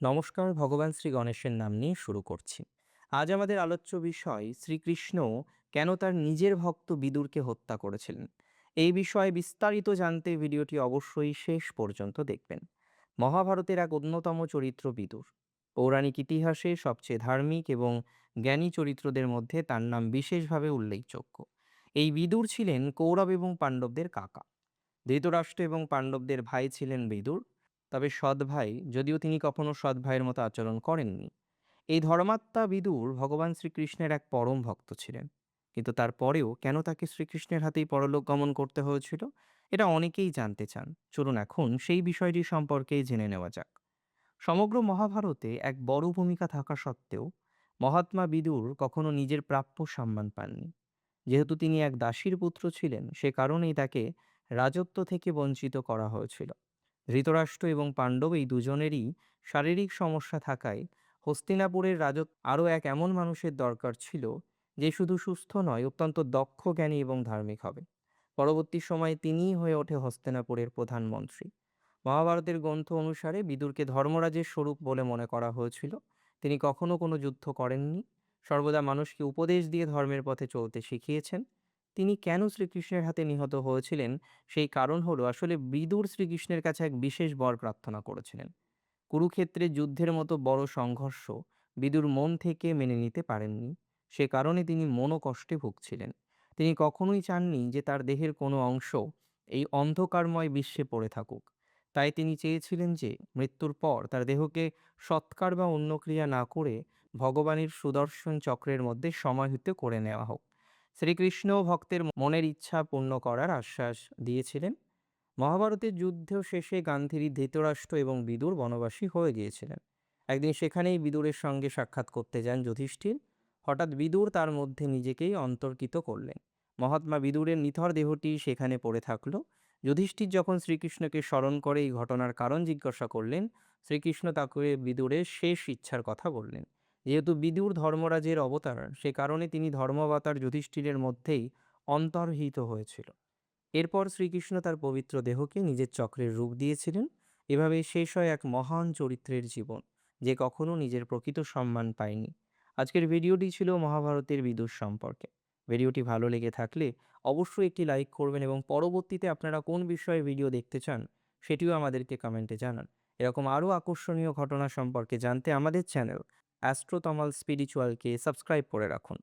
নমস্কার, ভগবান শ্রী গণেশের নাম নিয়ে শুরু করছি। আজ আমাদের আলোচ্য বিষয়, শ্রীকৃষ্ণ কেন তার নিজের ভক্ত বিদুরকে হত্যা করেছিলেন? এই বিষয়ে বিস্তারিত জানতে ভিডিওটি অবশ্যই শেষ পর্যন্ত দেখবেন। মহাভারতের এক অন্যতম চরিত্র বিদুর। পৌরাণিক ইতিহাসে সবচেয়ে ধার্মিক এবং জ্ঞানী চরিত্রদের মধ্যে তার নাম বিশেষভাবে উল্লেখযোগ্য। এই বিদুর ছিলেন কৌরব এবং পাণ্ডবদের কাকা। ধৃতরাষ্ট্র এবং পাণ্ডবদের ভাই ছিলেন বিদুর। তবে সৎ ভাই যদিও তিনি কখনো সৎ ভাইয়ের মতো আচরণ করেননি। এই ধর্মাত্মা বিদুর ভগবান শ্রীকৃষ্ণের এক পরম ভক্ত ছিলেন। কিন্তু তারপরেও কেন তাকে শ্রীকৃষ্ণের হাতেই পরলোক গমন করতে হয়েছিল, এটা অনেকেই জানতে চান। চলুন এখন সেই বিষয়টি সম্পর্কেই জেনে নেওয়া যাক। সমগ্র মহাভারতে এক বড় ভূমিকা থাকা সত্ত্বেও মহাত্মা বিদুর কখনো নিজের প্রাপ্য সম্মান পাননি। যেহেতু তিনি এক দাসীর পুত্র ছিলেন, সে কারণেই তাকে রাজত্ব থেকে বঞ্চিত করা হয়েছিল। ধৃতরাষ্ট্র এবং পাণ্ডব এই দুজনেরই শারীরিক সমস্যা থাকায় হস্তিনাপুরের রাজত্ব আরও এক এমন মানুষের দরকার ছিল যে শুধু সুস্থ নয়, অত্যন্ত দক্ষ, জ্ঞানী এবং ধার্মিক হবে। পরবর্তী সময়ে তিনিই হয়ে ওঠে হস্তিনাপুরের প্রধানমন্ত্রী। মহাভারতের গ্রন্থ অনুসারে বিদুরকে ধর্মরাজের স্বরূপ বলে মনে করা হয়েছিল। তিনি কখনো কোনো যুদ্ধ করেননি। সর্বদা মানুষকে উপদেশ দিয়ে ধর্মের পথে চলতে শিখিয়েছেন। তিনি কেন শ্রীকৃষ্ণের হাতে নিহত হয়েছিলেন? সেই কারণ হলো, আসলে বিদুর শ্রীকৃষ্ণের কাছে এক বিশেষ বর প্রার্থনা করেছিলেন। কুরুক্ষেত্রে যুদ্ধের মতো বড় সংঘর্ষ বিদুর মন থেকে মেনে নিতে পারেননি। সে কারণে তিনি মনোকষ্টে ভুগছিলেন। তিনি কখনোই চাননি যে তার দেহের কোনো অংশ এই অন্ধকারময় বিশ্বে পড়ে থাকুক। তাই তিনি চেয়েছিলেন যে মৃত্যুর পর তার দেহকে সৎকার বা অন্য ক্রিয়া না করে ভগবানের সুদর্শন চক্রের মধ্যে সমাহিত করে নেওয়া হোক। শ্রীকৃষ্ণ ভক্তের মনের ইচ্ছা পূর্ণ করার আশ্বাস দিয়েছিলেন। মহাভারতের যুদ্ধ শেষে গান্ধারী ধৃতরাষ্ট্র এবং বিদুর বনবাসী হয়ে গিয়েছিলেন। একদিন সেখানেই বিদুরের সঙ্গে সাক্ষাৎ করতে যান যুধিষ্ঠির। হঠাৎ বিদুর তার মধ্যে নিজেকেই অন্তর্কিত করলেন। মহাত্মা বিদুরের নিথর দেহটি সেখানে পড়ে থাকল। যুধিষ্ঠির যখন শ্রীকৃষ্ণকে স্মরণ করে এই ঘটনার কারণ জিজ্ঞাসা করলেন, শ্রীকৃষ্ণ তাকে বিদুরের শেষ ইচ্ছার কথা বললেন। যেহেতু বিদুর ধর্মরাজের অবতার, সে কারণে তিনি ধর্মাবতার যুধিষ্ঠিরের মধ্যেই অন্তর্হিত হয়েছিল। এরপর শ্রীকৃষ্ণ তার পবিত্র দেহকে নিজের চক্রের রূপ দিয়েছিলেন। এভাবে শেষ হয় এক মহান চরিত্রের জীবন, যে কখনো নিজের প্রকৃত সম্মান পায়নি। আজকের ভিডিওটি ছিল মহাভারতের বিদুর সম্পর্কে। ভিডিওটি ভালো লেগে থাকলে অবশ্যই একটি লাইক করবেন এবং পরবর্তীতে আপনারা কোন বিষয়ে ভিডিও দেখতে চান, সেটিও আমাদেরকে কমেন্টে জানান। এরকম আরও আকর্ষণীয় ঘটনা সম্পর্কে জানতে আমাদের চ্যানেল অ্যাস্ট্রোতমাল স্পিরিচুয়ালকে সাবস্ক্রাইব করে রাখুন।